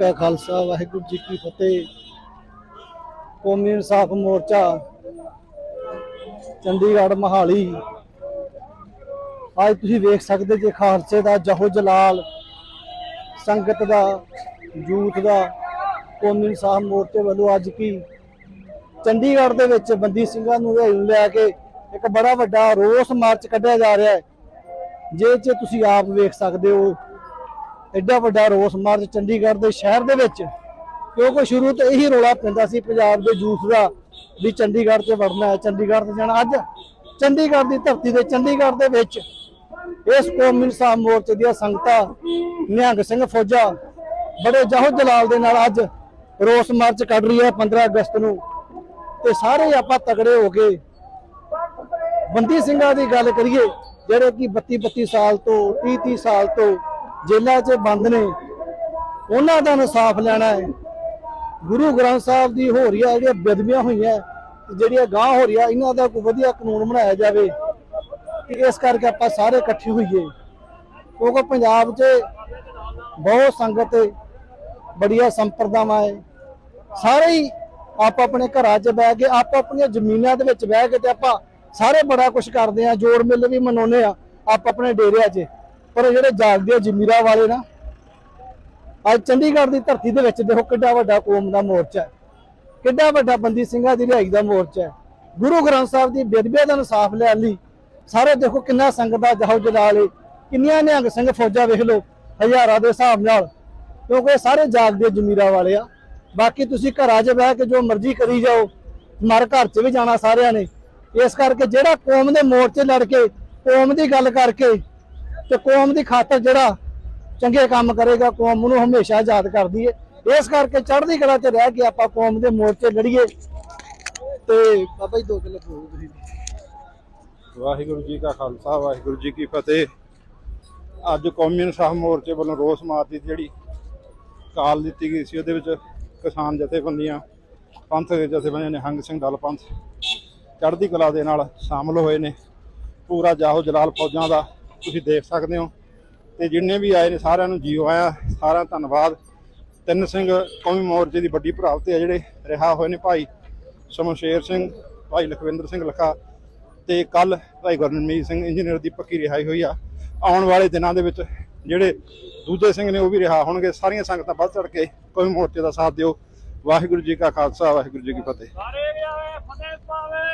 ਕਾ ਖਾਲਸਾ, ਵਾਹਿਗੁਰੂ ਜੀ ਕੀ ਫਤਿਹ। ਕੌਮੀ ਇਨਸਾਫ ਮੋਰਚਾ, ਚੰਡੀਗੜ੍ਹ ਮਹਾਲੀ। ਅੱਜ ਤੁਸੀਂ ਵੇਖ ਸਕਦੇ ਜੇ ਖਾਲਸੇ ਦਾ ਜਹੋ ਜਲਾਲ, ਸੰਗਤ ਦਾ ਯੂਥ ਦਾ, ਕੌਮੀ ਇਨਸਾਫ ਮੋਰਚੇ ਵੱਲੋਂ ਅੱਜ ਕੀ ਚੰਡੀਗੜ੍ਹ ਦੇ ਵਿੱਚ ਬੰਦੀ ਸਿੰਘਾਂ ਨੂੰ ਨੂੰ ਲੈ ਕੇ ਇੱਕ ਬੜਾ ਵੱਡਾ ਰੋਸ ਮਾਰਚ ਕੱਢਿਆ ਜਾ ਰਿਹਾ ਹੈ। ਜੇ ਚ ਤੁਸੀਂ ਆਪ ਵੇਖ ਸਕਦੇ ਹੋ ਐਡਾ ਵੱਡਾ ਰੋਸ ਮਾਰਚ ਚੰਡੀਗੜ੍ਹ ਦੇ ਸ਼ਹਿਰ ਦੇ ਵਿੱਚ, ਕਿਉਂਕਿ ਸ਼ੁਰੂ ਤੋਂ ਇਹੀ ਰੋਲਾ ਪੈਂਦਾ ਸੀ ਪੰਜਾਬ ਦੇ ਯੂਥ ਦਾ ਵੀ ਚੰਡੀਗੜ੍ਹ 'ਚ ਵੜਨਾ ਹੈ, ਚੰਡੀਗੜ੍ਹ 'ਤੇ ਜਾਣਾ। ਅੱਜ ਚੰਡੀਗੜ੍ਹ ਦੀ ਧਰਤੀ ਤੇ ਚੰਡੀਗੜ੍ਹ ਦੇ ਵਿੱਚ ਇਸ ਕੌਮੀ ਇਨਸਾਫ ਮੋਰਚੇ ਦੀਆਂ ਸੰਗਤਾਂ, ਨਿਹੰਗ ਸਿੰਘ ਫੌਜਾ, ਬੜੇ ਜਹੋ ਜਲਾਲ ਦੇ ਨਾਲ ਅੱਜ ਰੋਸ ਮਾਰਚ ਕੱਢ ਰਹੀ ਹੈ 15 ਅਗਸਤ ਨੂੰ। ਤੇ ਸਾਰੇ ਆਪਾਂ ਤਗੜੇ ਹੋ ਕੇ ਬੰਦੀ ਸਿੰਘਾਂ ਦੀ ਗੱਲ ਕਰੀਏ, ਜਿਹੜੇ ਕਿ 32 32 ਸਾਲ ਤੋਂ 30 30 ਸਾਲ ਤੋਂ ਜੇਲ੍ਹਾਂ 'ਚ ਬੰਦ ਨੇ। ਉਹਨਾਂ ਦਾ ਇਨਸਾਫ ਲੈਣਾ ਹੈ। ਗੁਰੂ ਗ੍ਰੰਥ ਸਾਹਿਬ ਦੀ ਹੋ ਰਹੀਆਂ ਜਿਹੜੀਆਂ ਬੇਦਬੀਆਂ ਹੋਈਆਂ, ਜਿਹੜੀਆਂ ਗਾਂ ਹੋ ਰਹੀਆਂ ਇਹਨਾਂ ਦਾ ਕੋਈ ਵਧੀਆ ਕਾਨੂੰਨ ਬਣਾਇਆ ਜਾਵੇ। ਕਿ ਇਸ ਕਰਕੇ ਆਪਾਂ ਸਾਰੇ ਇਕੱਠੇ ਹੋਈਏ। ਕਿਉਂਕਿ ਪੰਜਾਬ 'ਚ ਬਹੁਤ ਸੰਗਤ ਹੈ, ਬੜੀਆਂ ਸੰਪਰਦਾਵਾਂ ਹੈ। ਸਾਰੇ ਹੀ ਆਪ ਆਪਣੇ ਘਰਾਂ 'ਚ ਬਹਿ ਕੇ, ਆਪ ਆਪਣੀਆਂ ਜ਼ਮੀਨਾਂ ਦੇ ਵਿੱਚ ਬਹਿ ਕੇ ਤੇ ਆਪਾਂ ਸਾਰੇ ਬੜਾ ਕੁਝ ਕਰਦੇ ਆ ਜੋੜ ਮੇਲੇ ਵੀ ਮਨਾਉਂਦੇ ਆ ਆਪ ਆਪਣੇ ਡੇਰਿਆਂ 'ਚ। ਪਰ ਜਿਹੜੇ ਜਾਗਦੇ ਆ ਜ਼ਮੀਰਾਂ ਵਾਲੇ ਨਾ, ਅੱਜ ਚੰਡੀਗੜ੍ਹ ਦੀ ਧਰਤੀ ਦੇ ਵਿੱਚ ਦੇਖੋ ਕਿੱਡਾ ਵੱਡਾ ਕੌਮ ਦਾ ਮੋਰਚਾ ਹੈ। ਕਿੱਡਾ ਵੱਡਾ ਬੰਦੀ ਸਿੰਘਾਂ ਦੀ ਰਿਹਾਈ ਦਾ ਮੋਰਚਾ ਹੈ। ਗੁਰੂ ਗ੍ਰੰਥ ਸਾਹਿਬ ਦੀ ਬੇਦਬੀ ਦਾ ਇਨਸਾਫ ਲੈਣ ਲਈ ਸਾਰੇ ਦੇਖੋ ਕਿੰਨਾ ਸੰਗਤ ਦਾ ਜਹੋ ਜਲਾਲ ਹੈ ਕਿੰਨੀਆਂ ਨਿਹੰਗ ਸਿੰਘ ਫੌਜਾਂ ਵੇਖ ਲਓ, ਹਜ਼ਾਰਾਂ ਦੇ ਹਿਸਾਬ ਨਾਲ, ਕਿਉਂਕਿ ਇਹ ਸਾਰੇ ਜਾਗਦੇ ਜ਼ਮੀਰਾਂ ਵਾਲੇ ਆ। ਬਾਕੀ ਤੁਸੀਂ ਘਰਾਂ 'ਚ ਬਹਿ ਕੇ ਜੋ ਮਰਜ਼ੀ ਕਰੀ ਜਾਓ, ਮਾਰ ਘਰ 'ਚ ਵੀ ਜਾਣਾ ਸਾਰਿਆਂ ਨੇ। ਇਸ ਕਰਕੇ ਜਿਹੜਾ ਕੌਮ ਦੇ ਮੋਰਚੇ ਲੜ ਕੇ, ਕੌਮ ਦੀ ਗੱਲ ਕਰਕੇ ਤੇ ਕੌਮ ਦੀ ਖਾਤਰ ਜਿਹੜਾ ਚੰਗੇ ਕੰਮ ਕਰੇਗਾ, ਕੌਮ ਨੂੰ ਹਮੇਸ਼ਾ ਯਾਦ ਕਰਦੀ ਹੈ ਇਸ ਕਰਕੇ ਚੜ੍ਹਦੀ ਕਲਾ 'ਚ ਰਹਿ ਕੇ ਆਪਾਂ ਕੌਮ ਦੇ ਮੋਰਚੇ ਲੜੀਏ। ਤੇ ਬਾਬਾ ਜੀ, ਦੋ ਕਿਲੋ ਬੋਲੋ ਤੁਸੀਂ। ਵਾਹਿਗੁਰੂ ਜੀ ਕਾ ਖਾਲਸਾ, ਵਾਹਿਗੁਰੂ ਜੀ ਕੀ ਫਤਿਹ। ਅੱਜ ਕੌਮੀ ਇਨਸਾਫ ਮੋਰਚੇ ਵੱਲੋਂ ਰੋਸ ਮਾਰਚ ਦੀ ਜਿਹੜੀ ਕਾਲ ਦਿੱਤੀ ਗਈ ਸੀ, ਉਹਦੇ ਵਿੱਚ ਕਿਸਾਨ ਜਥੇਬੰਦੀਆਂ, ਪੰਥ ਦੇ ਜਥੇਬੰਦੀਆਂ ਨਿਹੰਗ ਸਿੰਘ ਦਲ ਪੰਥ, ਚੜ੍ਹਦੀ ਕਲਾ ਦੇ ਨਾਲ ਸ਼ਾਮਲ ਹੋਏ ਨੇ। ਪੂਰਾ ਜਾਹੋ ਜਲਾਲ ਫੌਜਾਂ ਦਾ ਤੁਸੀਂ ਦੇਖ ਸਕਦੇ ਹੋ। ਤੇ ਜਿੰਨੇ ਵੀ ਆਏ ਨੇ ਸਾਰਿਆਂ ਨੂੰ ਜੀਓ ਆਇਆ। ਸਾਰਾ ਧੰਨਵਾਦ। ਤਿੰਨ ਸਿੰਘ, ਕੌਮੀ ਮੋਰਚੇ ਦੀ ਵੱਡੀ ਭਰਾਵ ਤੇ ਆ ਜਿਹੜੇ ਰਿਹਾ ਹੋਏ ਨੇ ਭਾਈ ਸ਼ਮਸ਼ੇਰ ਸਿੰਘ, ਭਾਈ ਲਖਵਿੰਦਰ ਸਿੰਘ ਲਖਾ ਤੇ ਕੱਲ ਭਾਈ ਗੁਰਨਮੀਤ ਸਿੰਘ, ਇੰਜੀਨੀਅਰ ਦੀ ਪੱਕੀ ਰਿਹਾਈ ਹੋਈ ਆ। ਆਉਣ ਵਾਲੇ ਦਿਨਾਂ ਦੇ ਵਿੱਚ ਜਿਹੜੇ ਦੂਜੇ ਸਿੰਘ ਨੇ ਉਹ ਵੀ ਰਿਹਾ ਹੋਣਗੇ। ਸਾਰੀਆਂ ਸੰਗਤਾਂ ਵੱਧ ਚੜ ਕੇ ਕੌਮੀ ਮੋਰਚੇ ਦਾ ਸਾਥ ਦਿਓ। ਵਾਹਿਗੁਰੂ ਜੀ ਕਾ ਖਾਲਸਾ, ਵਾਹਿਗੁਰੂ ਜੀ ਕੀ ਫਤਿਹ। ਸਾਰੇ ਵੀ ਫਤਿਹ ਪਾਵੇ